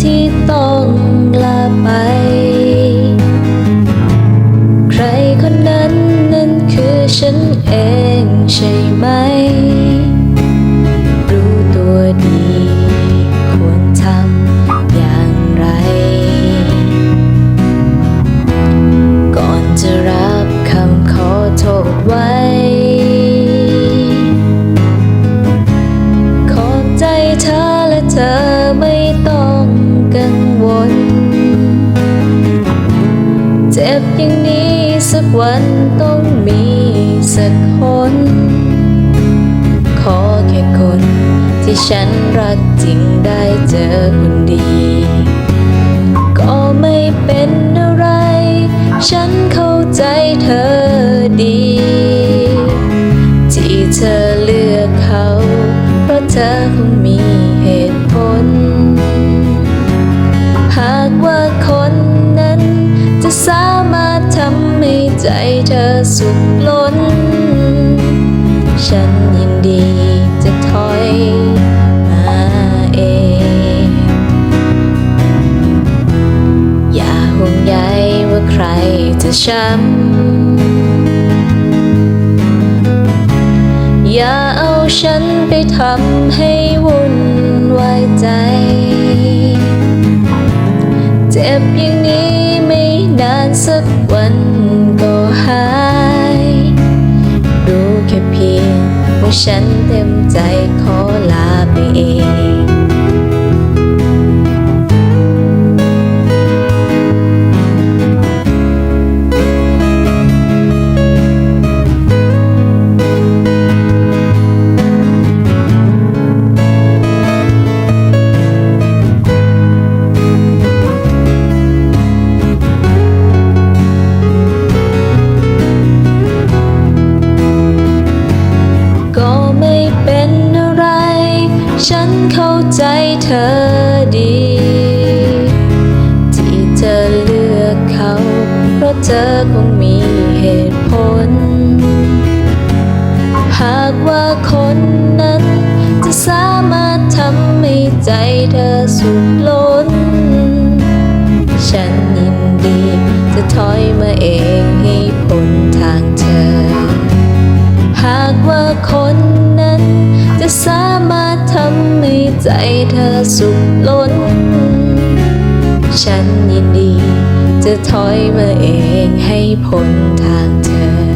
ที่ต้องลาไป ใครคนนั้น เจ็บอย่างนี้สักวันต้องมีสักคน ขอแค่คน ที่ฉันรักจริงได้เจอคนดี ก็ไม่เป็นอะไร ฉันเข้าใจเธอดี ที่เธอเลือกเขา เพราะเธอคงมีเหตุผล เธอสุขล้น ฉันยินดีจะถอยมาเอง อย่าห่วงใยว่าใครจะช้ำ อย่าเอาฉันไปทำให้วุ่นวายใจ เจ็บย่าง ฉันเข้าใจเธอดี ที่เธอเลือกเขา เพราะเธอคงมีเหตุผล หากว่าคนนั้นจะสามารถทำให้ใจเธอสุขล้น ฉันยินดีจะถอยมาเองให้พ ใจเธอสุขล้น ฉันยินดีจะถอยมาเองให้พ้นทางเธอ